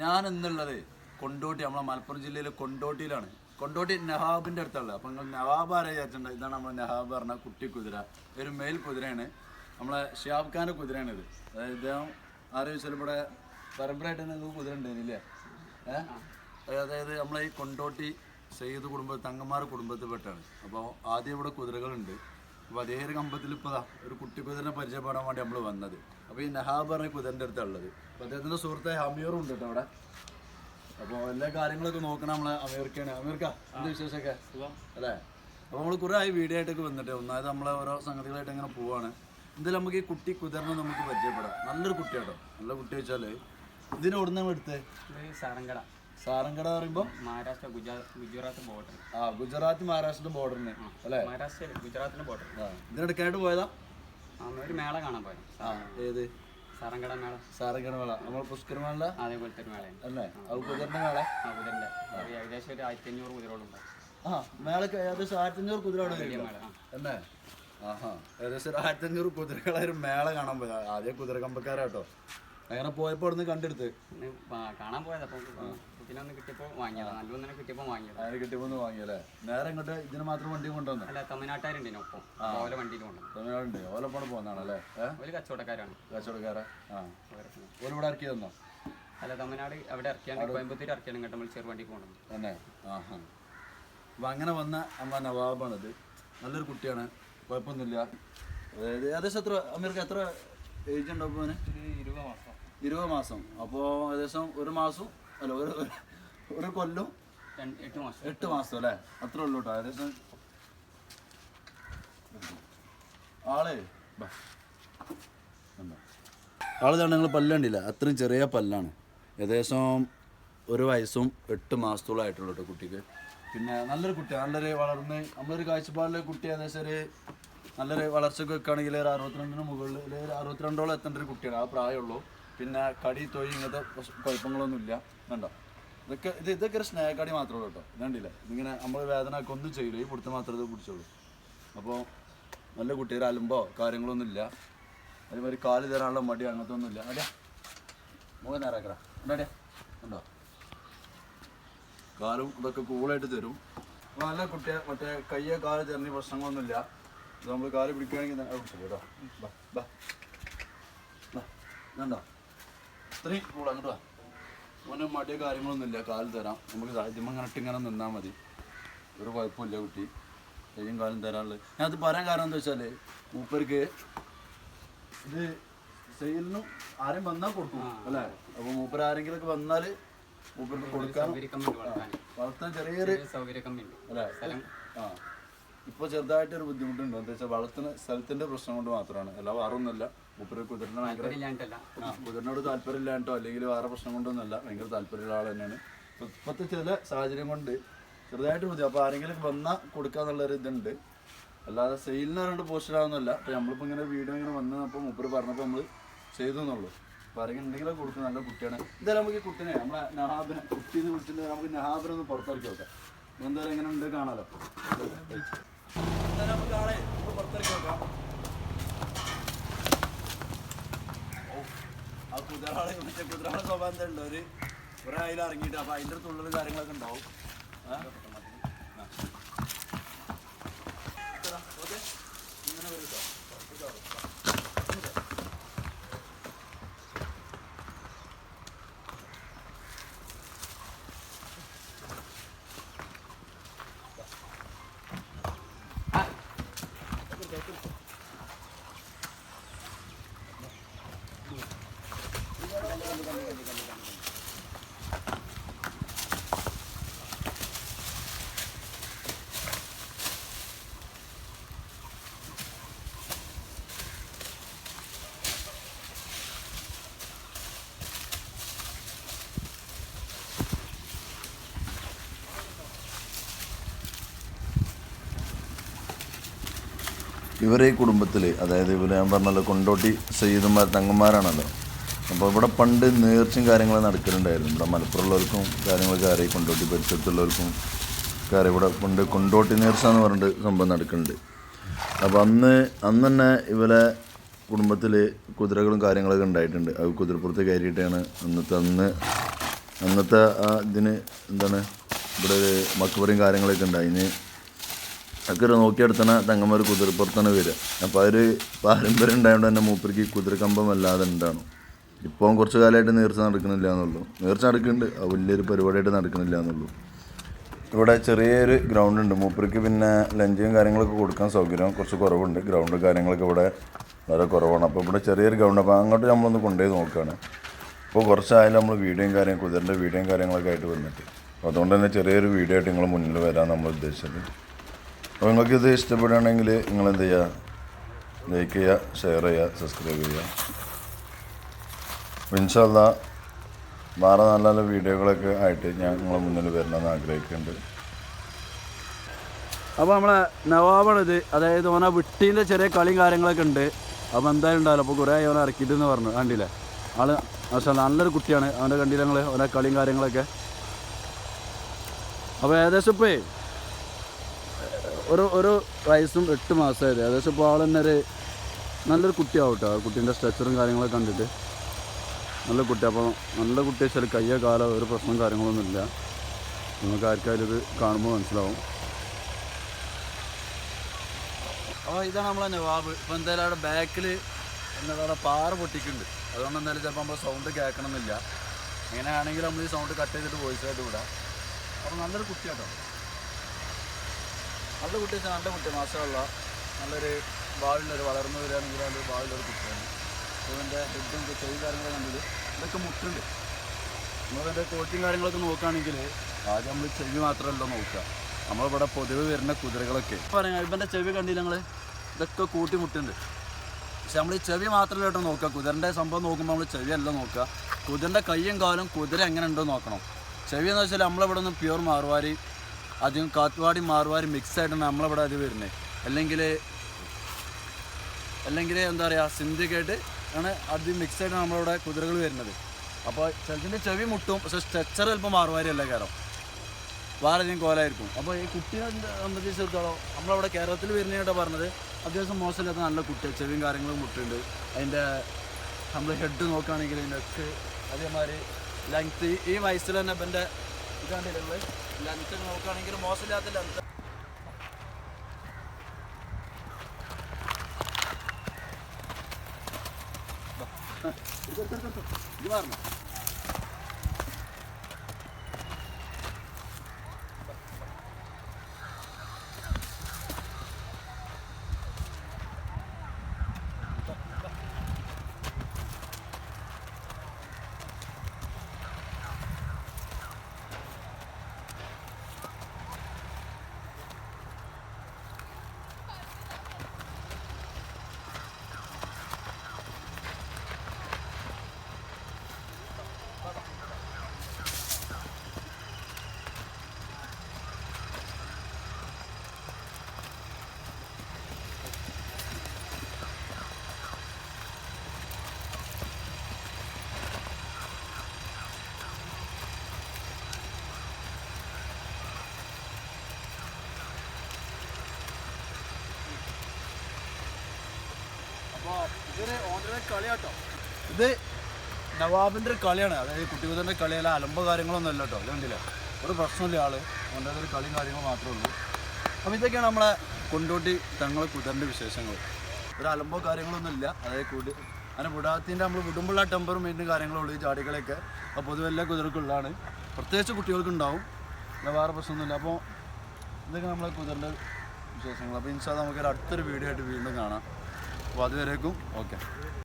ഞാൻ എന്നുള്ളത് കൊണ്ടോട്ടി നമ്മളെ മലപ്പുറം ജില്ലയിലെ കൊണ്ടോട്ടിയിലാണ്. കൊണ്ടോട്ടി നവാബിന്റെ അടുത്തുള്ള. അപ്പോൾ നിങ്ങൾ നവാബ് ആരെ വിചാരിച്ചിട്ടുണ്ട്? ഇതാണ് നമ്മൾ നവാബ് പറഞ്ഞ കുട്ടി കുതിര. ഒരു മെയിൽ കുതിരയാണ്. നമ്മളെ ഷിയാബ് ഖാന്റെ കുതിരയാണ് ഇത്. അതായത് ഇദ്ദേഹം ആരെ വെച്ചാൽ ഇവിടെ പരമ്പരയായിട്ട് നിങ്ങൾക്ക് കുതിര ഉണ്ടായിരുന്നില്ലേ ഏഹ് അതായത് നമ്മളെ ഈ കൊണ്ടോട്ടി സെയ്ത് കുടുംബ തങ്ങന്മാർ കുടുംബത്തിൽപ്പെട്ടാണ് അപ്പോൾ ആദ്യം ഇവിടെ കുതിരകളുണ്ട്. അപ്പോൾ അതേ ഒരു കമ്പത്തിൽ ഇപ്പോൾ ഒരു കുട്ടി കുതിരനെ പരിചയപ്പെടാൻ വേണ്ടി നമ്മൾ വന്നത്. അപ്പോൾ ഈ നഹാബ് പറഞ്ഞ കുതിരന്റെ അടുത്താണ് ഉള്ളത്. അപ്പോൾ അദ്ദേഹത്തിന്റെ സുഹൃത്തായ ഹമീറും ഉണ്ട് കേട്ടോ അവിടെ. അപ്പോൾ എല്ലാ കാര്യങ്ങളൊക്കെ നോക്കണം നമ്മളെ അമേരിക്കയാണ് അമേരിക്ക എന്ത് വിശേഷമൊക്കെ? അല്ലേ? അപ്പോൾ നമ്മൾ കുറേ ആയി വീഡിയോ ആയിട്ടൊക്കെ വന്നിട്ട് ഒന്നാമത് നമ്മളെ ഓരോ സംഗതികളായിട്ട് ഇങ്ങനെ പോവാണ്. എന്തായാലും നമുക്ക് ഈ കുട്ടി കുതിർന്ന് നമുക്ക് പരിചയപ്പെടാം. നല്ലൊരു കുട്ടിയാട്ടോ. നല്ല കുട്ടി വെച്ചാൽ ഇതിന് എവിടെ നിന്നാണ് എടുത്തത് ഇത് സാറങ്കട സാറങ്കട പറയുമ്പോൾ മഹാരാഷ്ട്ര ഗുജറാത്ത് ബോർഡർ ആ ഗുജറാത്ത് മഹാരാഷ്ട്ര ബോർഡറിന് അല്ലേ? മഹാരാഷ്ട്ര ഗുജറാത്തിന്റെ ബോർഡർ ഇതിനിടയ്ക്കായിട്ട് പോയതാ? ഒരു മേള കാണാൻ പോയത്. ആ ഏത്? സാറങ്കട മേള സാറങ്കട മേള നമ്മൾ പുഷ്കരമേള? അതേപോലെ തന്നെ അല്ലേ അത് മേള? ആ ഒരു ഏകദേശം ഒരു ആയിരത്തി അഞ്ഞൂറ് കുതിരോളം ഉണ്ടാവും ആ മേളക്ക് ഏകദേശം ആയിരത്തഞ്ഞൂറ് കുതിര അവിടെ വലിയ വരുന്നുണ്ടോ? മേള ആ. തന്നെ ആഹാ. ഏകദേശം ഒരു ആയിരത്തഞ്ഞൂറ് കുതിരകളെ ഒരു മേള കാണാൻ പോയത്. ആദ്യം കുതിര കമ്പക്കാരാട്ടോ അങ്ങനെ പോയപ്പോ കണ്ടെടുത്ത്. കാണാൻ പോയത്. അപ്പം കിട്ടിയപ്പോൾ വാങ്ങിയതാണ് നല്ല ഒന്നിനെ കിട്ടിയപ്പോൾ വാങ്ങിയതാണ് അതിന് കിട്ടിയപ്പോ ഒന്ന് വാങ്ങിയല്ലേ? നേരെ ഇങ്ങോട്ട് ഇതിന് മാത്രം വണ്ടി കൊണ്ടുവന്നു? അല്ല തമിഴ്നാട്ടുകാരുണ്ട് ഓല വണ്ടിയിൽ കൊണ്ടുവന്നു. തമിഴ്നാടുണ്ട്. ഓലപ്പാട് പോകുന്നതാണല്ലേ ഏഹ് ഒരു കച്ചവടക്കാരാണ്. കച്ചവടക്കാരാ? ആ. ഒരു ഇവിടെ ഇറക്കി തന്നോ? അല്ല തമിഴ്നാട് അവിടെ ഇറക്കിയാണ്. കോയമ്പത്തൂർ ഇറക്കിയാണ്. ഇങ്ങോട്ട് നമ്മൾ ചെറുവണ്ടിക്ക് കൊണ്ടുവന്നു തന്നെ. ആഹാ. അപ്പം അങ്ങനെ വന്ന നമ്മളെ നവാബാണിത് നല്ലൊരു കുട്ടിയാണ്. കുഴപ്പമൊന്നുമില്ല. അതായത് ഏകദേശം എത്ര അമീർക്ക് എത്ര ഏജ് ഉണ്ടാവും ഇരുപത് മാസം. ഇരുപത് മാസം. അപ്പോൾ ഏകദേശം ഒരു മാസം അല്ല ഒരു ഒരു കൊല്ലം എട്ട് മാസം. എട്ട് മാസം അല്ലേ? അത്രേ ഉള്ളൂ കേട്ടോ. ഏകദേശം ആളെ ബാ. കണ്ടോ? ആൾ തന്നെ നിങ്ങൾ പല്ലുണ്ടില്ല അത്രയും ചെറിയ പല്ലാണ്. ഏകദേശം ഒരു വയസ്സും എട്ട് മാസത്തോളം ആയിട്ടുള്ളൂ കേട്ടോ കുട്ടിക്ക്. പിന്നെ നല്ലൊരു കുട്ടി നല്ലൊരു വളർന്ന് നമ്മളൊരു കാഴ്ചപ്പാടിലെ കുട്ടി ഏകദേശം ഒരു നല്ലൊരു വളർച്ചയൊക്കെ വെക്കുകയാണെങ്കിൽ ഒരു അറുപത്തിരണ്ടിന് മുകളിൽ ഒരു അറുപത്തിരണ്ടോളം എത്തേണ്ട ഒരു കുട്ടിയാണ്. ആ പ്രായമുള്ളൂ. പിന്നെ കടി തൊഴിൽ ഇങ്ങനത്തെ കുഴപ്പങ്ങളൊന്നുമില്ല. കണ്ടോ? ഇതൊക്കെ ഇത് ഇതൊക്കെ ഒരു സ്നേഹക്കടി മാത്രമേ ഉള്ളൂ കേട്ടോ. ഇതുണ്ടില്ല ഇതിങ്ങനെ നമ്മൾ വേദന ഒക്കെ ഒന്നും ചെയ്യില്ല ഈ പിടുത്തം മാത്രമേ ഇത് പിടിച്ചോളൂ അപ്പോൾ നല്ല കുട്ടി ഒരു അലമ്പോ കാര്യങ്ങളൊന്നും ഇല്ല. അതേമാതിരി കാൽ തരാനുള്ള മടി അങ്ങനത്തെ ഒന്നും ഇല്ല. അടിയാ. മുഖം നേരാക്കടാ. ഉണ്ടാടിയാ ഉണ്ടോ കാലും ഇതൊക്കെ കൂളായിട്ട് തരും. നല്ല കുട്ടിയെ. മറ്റേ കയ്യെ കാൽ തരുന്ന പ്രശ്നങ്ങളൊന്നുമില്ല ഇത് നമ്മൾ കാൽ പിടിക്കുകയാണെങ്കിൽ കേട്ടോ. ബാ ബാ. ബാ. ഇത്രയും കൂടെ അങ്ങോട്ട് വാ. മോനെ കാര്യങ്ങളൊന്നും കാര്യങ്ങളൊന്നുമില്ല. കാൽ തരാം. നമുക്ക് സാഹിത്യം അങ്ങനെ ഇട്ട് ഇങ്ങനെ നിന്നാൽ മതി. ഒരു കുഴപ്പമില്ല കുട്ടി. കയ്യും കാലം തരാനുള്ളത്. ഞാൻ അത് പറയാൻ കാരണം എന്താ വെച്ചാൽ മൂപ്പർക്ക് ഇത് സെയിലിനും ആരും വന്നാൽ കൊടുക്കും. അല്ലേ? അപ്പോൾ മൂപ്പർ ആരെങ്കിലും ഒക്കെ വന്നാൽ മൂപ്പർക്ക് കൊടുക്കാൻ വളർത്താൻ ചെറിയൊരു അല്ലേ? ആ. ഇപ്പോൾ ചെറുതായിട്ടൊരു ബുദ്ധിമുട്ടുണ്ട്. എന്താ വെച്ചാൽ വളർത്തുന്ന സ്ഥലത്തിന്റെ പ്രശ്നം കൊണ്ട് മാത്രമാണ്. അല്ല വേറൊന്നുമല്ല. മൂപ്പര് കുതിരനെ ഭയങ്കര കുതിരനോട് താല്പര്യമില്ലാണ്ടോ അല്ലെങ്കിൽ വേറെ പ്രശ്നം കൊണ്ടൊന്നുമല്ല. ഭയങ്കര താല്പര്യമുള്ള ആൾ തന്നെയാണ്. ഇപ്പത്തെ ഇപ്പോഴത്തെ ചില സാഹചര്യം കൊണ്ട് ചെറുതായിട്ട് മതി അപ്പോൾ ആരെങ്കിലും വന്നാൽ കൊടുക്കാന്നുള്ളൊരു ഇതുണ്ട്. അല്ലാതെ സെയിലിന് രണ്ട് പോസ്റ്റർ ആവുന്നില്ല അപ്പോൾ നമ്മളിപ്പോൾ ഇങ്ങനെ വീഡിയോ ഇങ്ങനെ വന്നപ്പോൾ മുപ്പര് പറഞ്ഞപ്പോൾ നമ്മൾ ചെയ്തു എന്നുള്ളൂ. അപ്പോൾ ആരെങ്കിലും ഉണ്ടെങ്കിലും കൊടുക്കും. നല്ല കുട്ടിയാണ്. എന്തായാലും നമുക്ക് ഈ കുട്ടിനെ നമ്മളെ നഹാബിനെ കുട്ടീനെ വിളിച്ചിട്ട് നമുക്ക് നഹാബിനെ ഒന്ന് പുറത്തിറക്കി നോക്കാം. എന്തായാലും എങ്ങനെ ഉണ്ട് കാണാലോ. എന്തായാലും നമുക്ക് ആളെ പുറത്തിറക്കി നോക്കാം. ആ കുതിരാളെ മറ്റേ കുതിരാളെ സ്വഭാവം എന്താ ഒരു അതിൽ ഇറങ്ങിയിട്ട് അപ്പൊ അതിന്റെ തുള്ളൽ കാര്യങ്ങളൊക്കെ ഉണ്ടാവും. ഇവരെ ഈ കുടുംബത്തിൽ അതായത് ഇവർ ഞാൻ പറഞ്ഞല്ലോ കൊണ്ടോട്ടി സയ്യിദന്മാർ തങ്ങന്മാരാണല്ലോ. അപ്പോൾ ഇവിടെ പണ്ട് നേർച്ചയും കാര്യങ്ങളും നടക്കലുണ്ടായിരുന്നു. ഇവിടെ മലപ്പുറമുള്ളവർക്കും കാര്യങ്ങളൊക്കെ അറിയാം കൊണ്ടോട്ടി പരിസരത്തുള്ളവർക്കും കാര്യം ഇവിടെ പണ്ട് കൊണ്ടോട്ടി നേർച്ച എന്ന് പറഞ്ഞിട്ട് സംഭവം നടക്കുന്നുണ്ട് അപ്പോൾ അന്ന് അന്ന് തന്നെ ഇവരെ കുടുംബത്തിൽ കുതിരകളും കാര്യങ്ങളൊക്കെ ഉണ്ടായിട്ടുണ്ട്. അത് കുതിരപ്പുറത്ത് കയറിയിട്ടാണ് അന്നത്തെ അന്ന് അന്നത്തെ ആ ഇതിന് എന്താണ് ഇവിടെ മക്കുപറയും കാര്യങ്ങളൊക്കെ ഉണ്ടായി. ഒക്കെ ഒരു നോക്കിയെടുത്തണ തങ്ങന്മാർ കുതിരപ്പുറത്താണ് വരിക. അപ്പോൾ അതൊരു പാരമ്പര്യം ഉണ്ടായതുകൊണ്ട് തന്നെ മൂപ്പർക്ക് കുതിരക്കമ്പം അല്ലാതെ ഉണ്ടാണ് ഇപ്പം കുറച്ച് കാലമായിട്ട് നേർച്ച നടക്കുന്നില്ല എന്നുള്ളൂ നേർച്ച നടക്കുന്നുണ്ട് വലിയൊരു പരിപാടിയായിട്ട് നടക്കുന്നില്ല എന്നുള്ളൂ ഇവിടെ ചെറിയൊരു ഗ്രൗണ്ട് ഉണ്ട് മൂപ്പർക്ക് പിന്നെ ലഞ്ചും കാര്യങ്ങളൊക്കെ കൊടുക്കാൻ സൗകര്യം കുറച്ച് കുറവുണ്ട്. ഗ്രൗണ്ട് കാര്യങ്ങളൊക്കെ ഇവിടെ വളരെ കുറവാണ്. അപ്പോൾ ഇവിടെ ചെറിയൊരു ഗ്രൗണ്ട്. അപ്പോൾ അങ്ങോട്ട് നമ്മളൊന്ന് കൊണ്ടുപോയി നോക്കുകയാണ് ഇപ്പോൾ കുറച്ചായാലും നമ്മൾ വീഡിയോയും കാര്യം കുതിരന്റെ വീഡിയോയും കാര്യങ്ങളൊക്കെ ആയിട്ട് വന്നിട്ട്. അതുകൊണ്ട് തന്നെ ചെറിയൊരു വീഡിയോ ആയിട്ട് നിങ്ങൾ മുന്നിൽ വരാൻ നമ്മൾ ഉദ്ദേശിച്ചത്. അപ്പോൾ നിങ്ങൾക്ക് ഇത് ഇഷ്ടപ്പെടുകയാണെങ്കിൽ നിങ്ങൾ എന്ത് ചെയ്യുക? ലൈക്ക് ചെയ്യുക ഷെയർ ചെയ്യുക സബ്സ്ക്രൈബ് ചെയ്യുക. ഇൻഷല്ല വേറെ നല്ല നല്ല വീഡിയോകളൊക്കെ ആയിട്ട് ഞാൻ നിങ്ങളെ മുന്നിൽ വരണമെന്ന് ആഗ്രഹിക്കുന്നുണ്ട്. അപ്പോൾ നമ്മളെ നവാബാണിത് അതായത് ഓന വിട്ടീന്റെ ചെറിയ കളിയും കാര്യങ്ങളൊക്കെ ഉണ്ട്. അപ്പോൾ എന്തായാലും ഉണ്ടാവില്ല. അപ്പോൾ കുറേ ഓനെ ഇറക്കിയിട്ടെന്ന് പറഞ്ഞു. കണ്ടില്ലേ? ആൾ പക്ഷേ നല്ലൊരു കുട്ടിയാണ്. അവന്റെ കണ്ടില്ല ഞങ്ങൾ ഓരോ കളിയും കാര്യങ്ങളൊക്കെ. അപ്പോൾ ഏകദേശം ഇപ്പോൾ ഒരു ഒരു വയസ്സും എട്ട് മാസമായത്. ഏകദേശം ഇപ്പോൾ ആൾ തന്നെ ഒരു നല്ലൊരു കുട്ടിയാവും കേട്ടോ കുട്ടീന്റെ സ്ട്രക്ചറും കാര്യങ്ങളൊക്കെ കണ്ടിട്ട് നല്ല കുട്ടി. അപ്പോൾ നല്ല കുട്ടി വെച്ചാൽ കയ്യോ കാലോ ഒരു പ്രശ്നവും കാര്യങ്ങളൊന്നുമില്ല നമുക്ക് ആർക്കായാലും ഇത് കാണുമ്പോൾ മനസ്സിലാവും. അപ്പോൾ ഇതാണ് നമ്മളെ നവാബ്. ഇപ്പോൾ എന്തായാലും അവിടെ ബാക്കിൽ എന്താ അവിടെ പാറ പൊട്ടിക്കുന്നുണ്ട്. അതുകൊണ്ട് എന്തായാലും ചിലപ്പോൾ നമ്മൾ സൗണ്ട് കേൾക്കണമെന്നില്ല. അങ്ങനെയാണെങ്കിൽ നമ്മൾ ഈ സൗണ്ട് കട്ട് ചെയ്തിട്ട് വോയിസ് ആയിട്ട് വിടാം. അപ്പോൾ നല്ലൊരു കുട്ടിയാട്ടോ. നല്ല കുട്ടി നല്ല കുട്ടി മാസമുള്ള നല്ലൊരു ഭാവിയുള്ളൊരു വളർന്നു വരികയാണെങ്കിൽ നല്ലൊരു ഭാവിയുള്ളൊരു കുട്ടിയാണ്. അതിന്റെ ഹെഡും ചെയ്യും കാര്യങ്ങളൊക്കെ കണ്ടത് ഇതൊക്കെ മുട്ടുണ്ട്. നമ്മളതിന്റെ കോച്ചും കാര്യങ്ങളൊക്കെ നോക്കുകയാണെങ്കിൽ ആദ്യം നമ്മൾ ചെവി മാത്രമല്ല നോക്കുക. നമ്മളിവിടെ പൊതുവെ വരുന്ന കുതിരകളൊക്കെ. പറയാം ഇവന്റെ ചെവി കണ്ടില്ല ഞങ്ങൾ ഇതൊക്കെ കൂട്ടി മുട്ടുണ്ട്. പക്ഷെ നമ്മൾ ഈ ചെവി മാത്രമല്ല കേട്ടോ നോക്കുക. കുതിരന്റെ സംഭവം നോക്കുമ്പോൾ നമ്മൾ ചെവി അല്ല നോക്കുക. കുതിരന്റെ കയ്യും കാലും കുതിര എങ്ങനെ ഉണ്ടോ നോക്കണം. ചെവി എന്ന് വെച്ചാൽ നമ്മളിവിടെ നിന്ന് പ്യൂർ മാറുവാരി അധികം കാത്തുവാടി മാറുവാരി മിക്സ് ആയിട്ടാണ് നമ്മളിവിടെ അത് വരുന്നത് അല്ലെങ്കിൽ അല്ലെങ്കിൽ എന്താ പറയുക സിന്ധിക്കായിട്ട് ആണ് അത് മിക്സ് ആയിട്ടാണ് നമ്മളിവിടെ കുതിരകൾ വരുന്നത്. അപ്പോൾ ചിലതിന്റെ ചെവി മുട്ടും പക്ഷെ സ്ട്രെച്ചർ ചിലപ്പോൾ മാറുവാരിയല്ല കാരണം വളരെയധികം കോലായിരിക്കും. അപ്പോൾ ഈ കുട്ടിയെ സംബന്ധിച്ചിടത്തോളം നമ്മളവിടെ കേരളത്തിൽ വരുന്നതായിട്ടാണ് പറഞ്ഞത്. അത്യാവശ്യം മോശമില്ലാത്ത നല്ല കുട്ടി ചെവിയും കാര്യങ്ങളും മുട്ടുണ്ട്. അതിന്റെ നമ്മൾ ഹെഡ് നോക്കുകയാണെങ്കിൽ നെക്ക് അതേമാതിരി ലെങ്ത് ഈ വയസ്സിൽ തന്നെ ഇപ്പം എന്റെ ഇതാണ്ടില്ല ലെങ്ത്ത് നോക്കുകയാണെങ്കിൽ മോശമില്ലാത്ത ലെങ്ത്ത് ഇത് പറഞ്ഞു ഇത് നവാബിന്റെ ഒരു കളിയാണ്. അതായത് കുട്ടികുതന്റെ കളിയല്ല അലമ്പ കാര്യങ്ങളൊന്നും അല്ല കേട്ടോ. അല്ലെങ്കിൽ ഒരു പ്രശ്നമില്ല ആൾ. ഓന്റെ ഒരു കളി കാര്യങ്ങൾ മാത്രമേ ഉള്ളൂ. അപ്പോൾ ഇതൊക്കെയാണ് നമ്മളെ കൊണ്ടോട്ടി തങ്ങളെ കുതിരന്റെ വിശേഷങ്ങൾ. ഒരു അലമ്പോ കാര്യങ്ങളൊന്നും ഇല്ല. അതായത് കുടി അങ്ങനെ വിടാത്തിന്റെ നമ്മൾ വിടുമ്പോഴുള്ള ടെമ്പറും മെയിനും കാര്യങ്ങളുള്ളൂ ഈ ചാടികളൊക്കെ അപ്പോൾ പൊതുവെ എല്ലാ കുതിരക്കുള്ളതാണ് പ്രത്യേകിച്ച് കുട്ടികൾക്ക് ഉണ്ടാവും. അല്ല വേറെ പ്രശ്നമൊന്നുമില്ല അപ്പോൾ ഇതൊക്കെ നമ്മളെ കുതിരന്റെ വിശേഷങ്ങൾ. അപ്പോൾ ഇൻഷാ നമുക്കൊരു അടുത്തൊരു വീഡിയോ ആയിട്ട് വീണ്ടും കാണാം. അപ്പോൾ അതുവരേക്കും ഓക്കെ.